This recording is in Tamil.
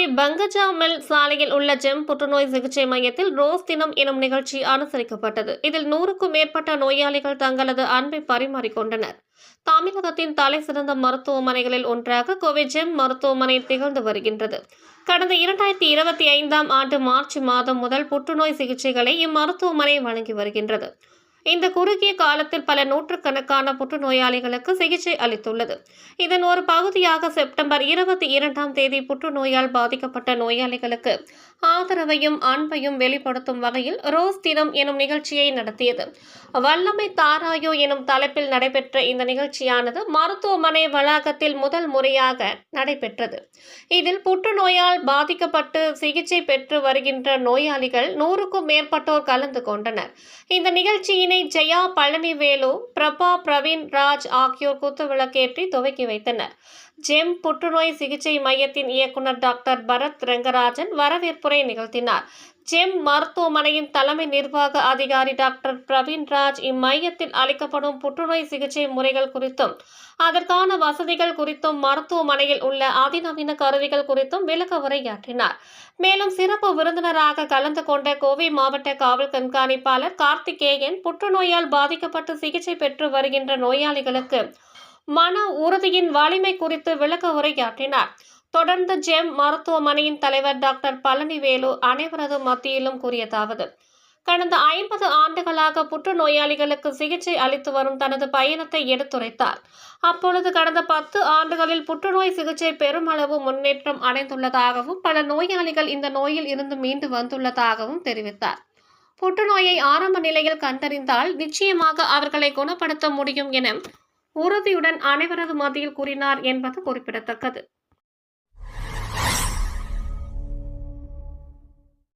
கோவை பங்கஜாமல் சாலையில் உள்ள ஜெம் புற்றுநோய் சிகிச்சை மையத்தில் ரோஸ் தினம் எனும் நிகழ்ச்சி அனுசரிக்கப்பட்டது. இதில் நூறுக்கும் மேற்பட்ட நோயாளிகள் தங்களது அன்பை பரிமாறிக்கொண்டனர். தமிழகத்தின் தலை சிறந்த மருத்துவமனைகளில் ஒன்றாக கோவை ஜெம் மருத்துவமனை திகழ்ந்து வருகின்றது. கடந்த இரண்டாயிரத்தி இருபத்தி ஐந்தாம் ஆண்டு மார்ச் மாதம் முதல் புற்றுநோய் சிகிச்சைகளை இம்மருத்துவமனை வழங்கி வருகின்றது. இந்த குறுகிய காலத்தில் பல நூற்றுக்கணக்கான புற்றுநோயாளிகளுக்கு சிகிச்சை அளித்துள்ளது. இதன் ஒரு பகுதியாக செப்டம்பர் இருபத்தி இரண்டாம் தேதி புற்றுநோயால் பாதிக்கப்பட்ட நோயாளிகளுக்கு ஆதரவையும் அன்பையும் வெளிப்படுத்தும் வகையில் ரோஸ் தினம் எனும் நிகழ்ச்சியை நடத்தியது. வல்லமை தாராயோ எனும் தலைப்பில் நடைபெற்ற இந்த நிகழ்ச்சியானது மருத்துவமனை வளாகத்தில் முதல் முறையாக நடைபெற்றது. இதில் புற்றுநோயால் பாதிக்கப்பட்டு சிகிச்சை பெற்று வருகின்ற நோயாளிகள் நூறுக்கும் மேற்பட்டோர் கலந்து கொண்டனர். இந்த நிகழ்ச்சியின் ஜெயா பழனிவேலு பிரபா பிரவீன் ராஜ் ஆகியோர் குத்துவிளக்கேற்றி துவக்கி வைத்தனர். ஜெம் புற்றுநோய் சிகிச்சை மையத்தின் இயக்குனர் டாக்டர் பரத் ரங்கராஜன் வரவேற்புரை நிகழ்த்தினார். ஜெம் மருத்துவமனையின் தலைமை நிர்வாக அதிகாரி டாக்டர் பிரவீன்ராஜ் இம்மையத்தில் அளிக்கப்படும் புற்றுநோய் சிகிச்சை முறைகள் குறித்தும் அதற்கான வசதிகள் குறித்தும் மருத்துவமனையில் உள்ள அதிநவீன கருவிகள் குறித்தும் விளக்க உரையாற்றினார். மேலும் சிறப்பு விருந்தினராக கலந்து கொண்ட கோவை மாவட்ட காவல் கண்காணிப்பாளர் கார்த்திகேயன் புற்றுநோயால் பாதிக்கப்பட்டு சிகிச்சை பெற்று வருகின்ற நோயாளிகளுக்கு மன உறுதியின் வலிமை குறித்து விளக்க உரையாற்றினார். தொடர்ந்து ஜெம் மருத்துவமனையின் தலைவர் டாக்டர் பழனிவேலு அனைவரது மத்தியிலும் கூறியதாவது கடந்த ஐம்பது ஆண்டுகளாக புற்றுநோயாளிகளுக்கு சிகிச்சை அளித்து வரும் தனது பயணத்தை எடுத்துரைத்தார். அப்பொழுது கடந்த பத்து ஆண்டுகளில் புற்றுநோய் சிகிச்சை பெருமளவு முன்னேற்றம் அடைந்துள்ளதாகவும் பல நோயாளிகள் இந்த நோயில் இருந்து மீண்டு வந்துள்ளதாகவும் தெரிவித்தார். புற்றுநோயை ஆரம்ப நிலையில் கண்டறிந்தால் நிச்சயமாக அவர்களை குணப்படுத்த முடியும் என உறுதியுடன் அனைவரது மத்தியில் கூறினார் என்பது குறிப்பிடத்தக்கது.